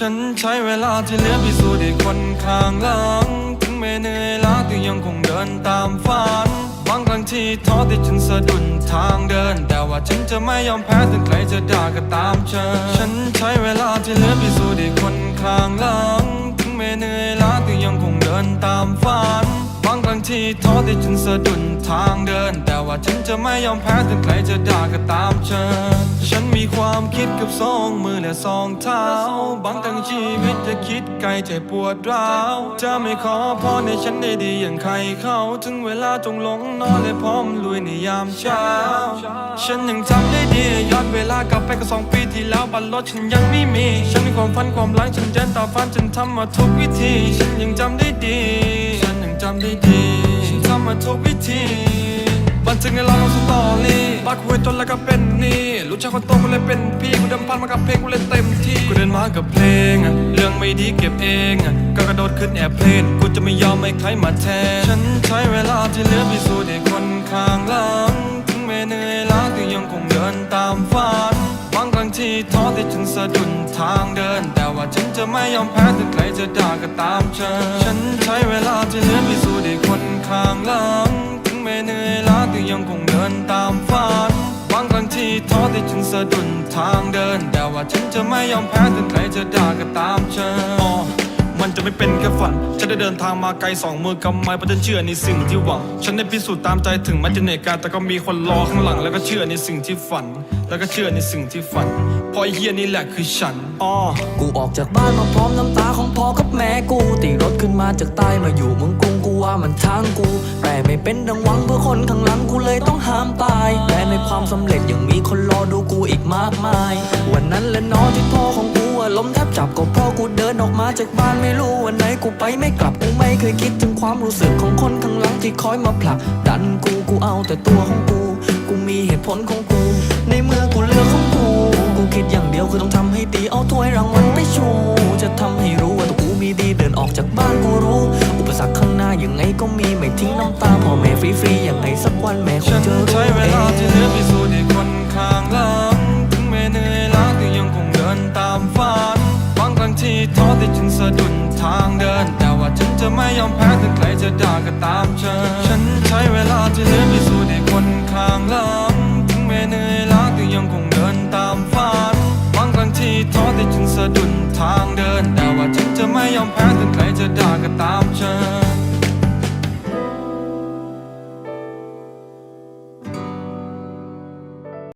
ฉันใช้เวลาที่เหลือพิสูจน์ให้คนข้างหลัง ถึงแม้เหนื่อยล้าแต่ยังคงเดินตามฝัน บางครั้งที่ท้อที่ฉันสะดุดทางเดิน แต่ว่าฉันจะไม่ยอมแพ้ถึงใครจะด่าก็ตามเชิญฉันใช้เวลาที่เหลือพิสูจน์ให้คนข้างหลัง ถึงแม้เหนื่อยล้าแต่ยังคงเดินตามฝัน บางครั้งที่ท้อที่ฉันสะดุดทางเดิน แต่ว่าฉันจะไม่ยอมแพ้ถึงใครจะด่าก็ตามเชิญฉันมีความคิดกับสองมือและสองเท้า บางครั้งชีวิตจะคิดไกลใจปวดร้าว จะไม่ขอพรในฉันได้ดีอย่างใครเขาถึงเวลาจงลงนอนและพร้อมลุยในยามเช้า ฉันยังจำได้ดีย้อนเวลากลับไปก็สองปีที่แล้วบัตรรถฉันยังไม่มี ฉันมีความฝันความหลังฉันเดินต่อฝันฉันทำมาทุกวิธี ฉันยังจำได้ดี ฉันยังจำได้ดี ฉันทำมาทุกวิธี บันทึกในลองสตอรี่บักหวยจนแล้วก็เป็นนี่รู้จักคนโตกูเลยเป็นพี่กูเดิมพันมากับเพลงกูเลยเต็มที่กูเดินมากับเพลงอะเรื่องไม่ดีเก็บเองอะก็กระโดดขึ้นแอบเพลนกูจะไม่ยอมให้ใครมาแทนฉันใช้เวลาที่เหลือพิสูจน์ให้คนข้างหลังถึงแม้เหนื่อยล้าแต่ยังคงเดินตามฝันบางครั้งที่ท้อที่ฉันสะดุดทางเดิน แต่ว่าฉันจะไม่ยอมแพ้ถึงใครจะด่าก็ตามเชิญฉันใช้เวลาที่เหลือพิสูจน์ให้คนข้างหลัง ยังคงเดินตามฝันบางครั้งที่ท้อที่ฉันสะดุดทางเดิน แต่ว่าฉันจะไม่ยอมแพ้ถึงใครจะด่าก็ตามเชิญอ๋อ มันจะไม่เป็นแค่ฝัน ฉันได้เดินทางมาไกลสองมือกำไม้เพราะฉันเชื่อในสิ่งที่หวัง ฉันได้พิสูจน์ตามใจถึงแม้จะเหนื่อยกายแต่ก็มีคนรอข้างหลัง แล้วก็เชื่อในสิ่งที่ฝัน แล้วก็เชื่อในสิ่งที่ฝันเพราะไอ้เฮียนี่แหละคือฉันอ๋อกูออกจากบ้านมาพร้อมน้ำตาของพ่อกับแม่กูตีรถขึ้นมาจากใต้มาอยู่เมืองกรุงกูว่ามันทางกู แต่ไม่เป็นดังหวังเพื่อคนข้างหลังกูเลยต้องห้ามตายแต่ในความสำเร็จยังมีคนรอดูกูอีกมากมาย วันนั้นและน้องที่พ่อของกู ล้มแทบจับก็เพราะกูเดินออกมาจากบ้านไม่รู้วันไหนกูไปไม่กลับกูไม่เคยคิดถึงความรู้สึกของคนข้างหลังที่คอยมาผลักดันกูกูเอาแต่ตัวของกู กูมีเหตุผลของกู ในเมื่อกูเลือกของกู กูคิดอย่างเดียวคือต้องทำให้ดีเอาถ้วยรางวัลไปชู จะทำให้รู้ว่าตัวกูมีดีเดินออกจากบ้านกูรู้ อุปสรรคข้างหน้ายังไงก็มีไม่ทิ้งน้ำตาพ่อแม่ฟรีๆอยังไงสักวันแม่คงนจะรู้ใช้เวเอลาที่เหลืองะดุดทางเดิน แต่ว่าฉันจะไม่ยอมแพ้ถึงใครจะด่าก็ตามเธอฉันใช้เวลาที่เหลือพิสูจน์ให้คนข้างหลังถึงแม้เหนื่อยล้าแต่ยังคงเดินตามฝันบางครั้งที่ท้อแต่ฉันสะดุดทางเดิน แต่ว่าฉันจะไม่ยอมแพ้ถึงใครจะด่าก็ตามเธอ